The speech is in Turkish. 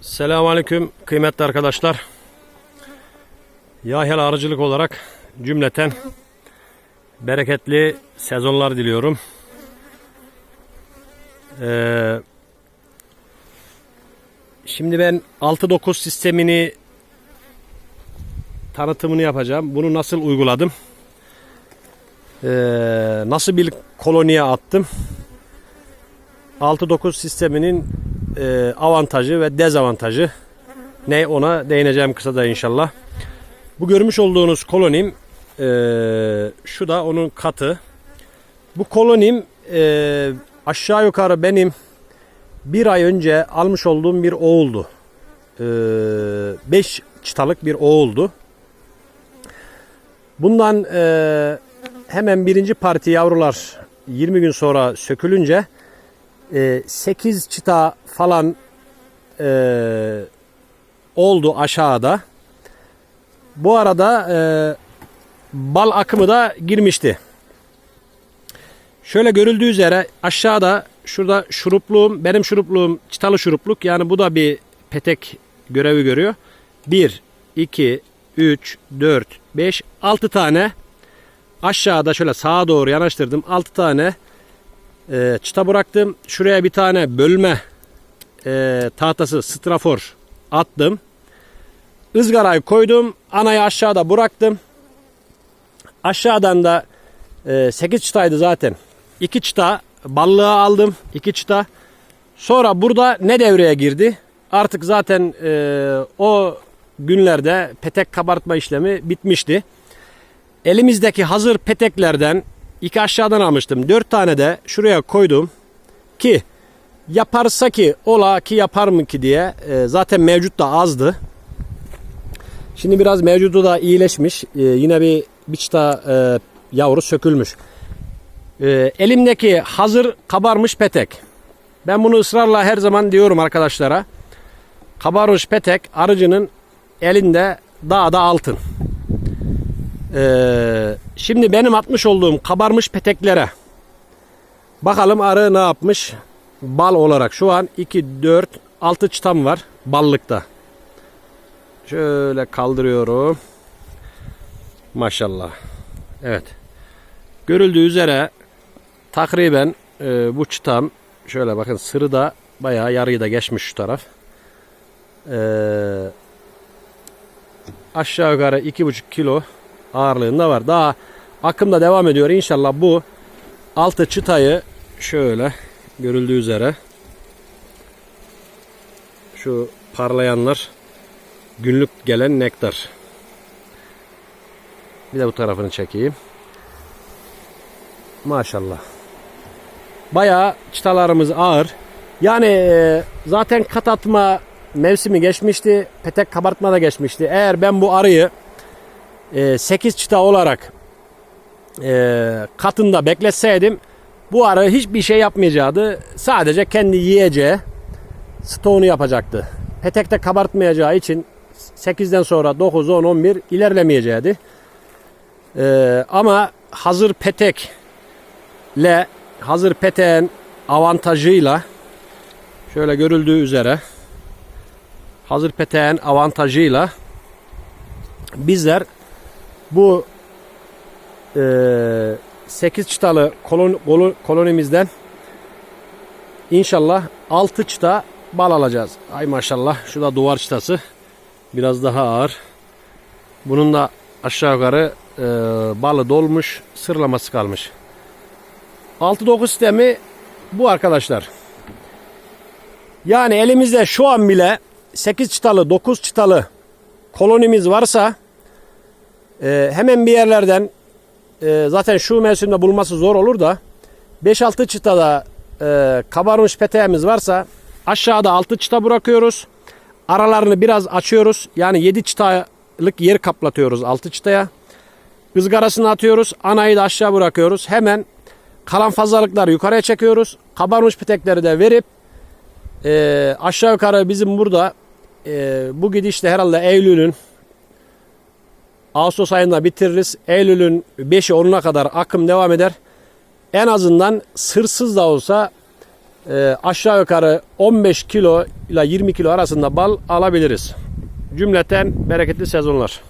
Selamünaleyküm kıymetli arkadaşlar. Yahya arıcılık olarak cümleten bereketli sezonlar diliyorum. Ee, şimdi ben 6-9 sistemini tanıtımını yapacağım. Bunu nasıl uyguladım? Ee, nasıl bir koloniye attım? 6-9 sisteminin e, avantajı ve dezavantajı ne ona değineceğim kısada inşallah. Bu görmüş olduğunuz kolonim e, şu da onun katı. Bu kolonim e, aşağı yukarı benim bir ay önce almış olduğum bir oğuldu. 5 çıtalık bir oğuldu. Bundan e, hemen birinci parti yavrular 20 gün sonra sökülünce 8 çıta falan e, oldu aşağıda. Bu arada e, bal akımı da girmişti. Şöyle görüldüğü üzere aşağıda şurada şurupluğum, benim şurupluğum çıtalı şurupluk. Yani bu da bir petek görevi görüyor. 1, 2, 3, 4, 5, 6 tane aşağıda şöyle sağa doğru yanaştırdım. 6 tane e, çıta bıraktım. Şuraya bir tane bölme e, tahtası strafor attım. Izgarayı koydum. Anayı aşağıda bıraktım. Aşağıdan da e, 8 çıtaydı zaten. 2 çıta ballığa aldım. 2 çıta. Sonra burada ne devreye girdi? Artık zaten e, o günlerde petek kabartma işlemi bitmişti. Elimizdeki hazır peteklerden iki aşağıdan almıştım. Dört tane de şuraya koydum ki yaparsa ki ola ki yapar mı ki diye e, zaten mevcut da azdı. Şimdi biraz mevcudu da iyileşmiş. E, yine bir biçta e, yavru sökülmüş. E, elimdeki hazır kabarmış petek. Ben bunu ısrarla her zaman diyorum arkadaşlara. Kabarmış petek arıcının elinde dağda altın. Ee, şimdi benim atmış olduğum kabarmış peteklere bakalım arı ne yapmış bal olarak. Şu an 2, 4, 6 çıtam var ballıkta. Şöyle kaldırıyorum. Maşallah. Evet. Görüldüğü üzere takriben e, bu çıtam şöyle bakın sırı da bayağı yarıyı da geçmiş şu taraf. Ee, aşağı yukarı 2,5 kilo ağırlığında var. Daha akım da devam ediyor. İnşallah bu altı çıtayı şöyle görüldüğü üzere şu parlayanlar günlük gelen nektar. Bir de bu tarafını çekeyim. Maşallah. Bayağı çıtalarımız ağır. Yani e, zaten kat atma mevsimi geçmişti. Petek kabartma da geçmişti. Eğer ben bu arıyı 8 çıta olarak e, katında bekletseydim bu arı hiçbir şey yapmayacaktı. Sadece kendi yiyeceği stoğunu yapacaktı. Petekte kabartmayacağı için 8'den sonra 9, 10, 11 ilerlemeyeceğiydi. E, ama hazır petekle hazır peteğin avantajıyla şöyle görüldüğü üzere hazır peteğin avantajıyla bizler bu e, 8 çıtalı kolon, kolon, kolonimizden inşallah 6 çıta bal alacağız. Ay maşallah. Şu da duvar çıtası. Biraz daha ağır. Bunun da aşağı yukarı e, balı dolmuş. Sırlaması kalmış. 6-9 sistemi bu arkadaşlar. Yani elimizde şu an bile 8 çıtalı 9 çıtalı kolonimiz varsa e, hemen bir yerlerden e, zaten şu mevsimde bulması zor olur da 5-6 çıtada e, kabarmış peteğimiz varsa aşağıda 6 çıta bırakıyoruz. Aralarını biraz açıyoruz. Yani 7 çıtalık yer kaplatıyoruz 6 çıtaya. Izgarasını atıyoruz. Anayı da aşağı bırakıyoruz. Hemen kalan fazlalıkları yukarıya çekiyoruz. Kabarmış petekleri de verip e, aşağı yukarı bizim burada e, bu gidişte herhalde Eylül'ün Ağustos ayında bitiririz. Eylül'ün 5'i 10'una kadar akım devam eder. En azından sırsız da olsa e, aşağı yukarı 15 kilo ile 20 kilo arasında bal alabiliriz. Cümleten bereketli sezonlar.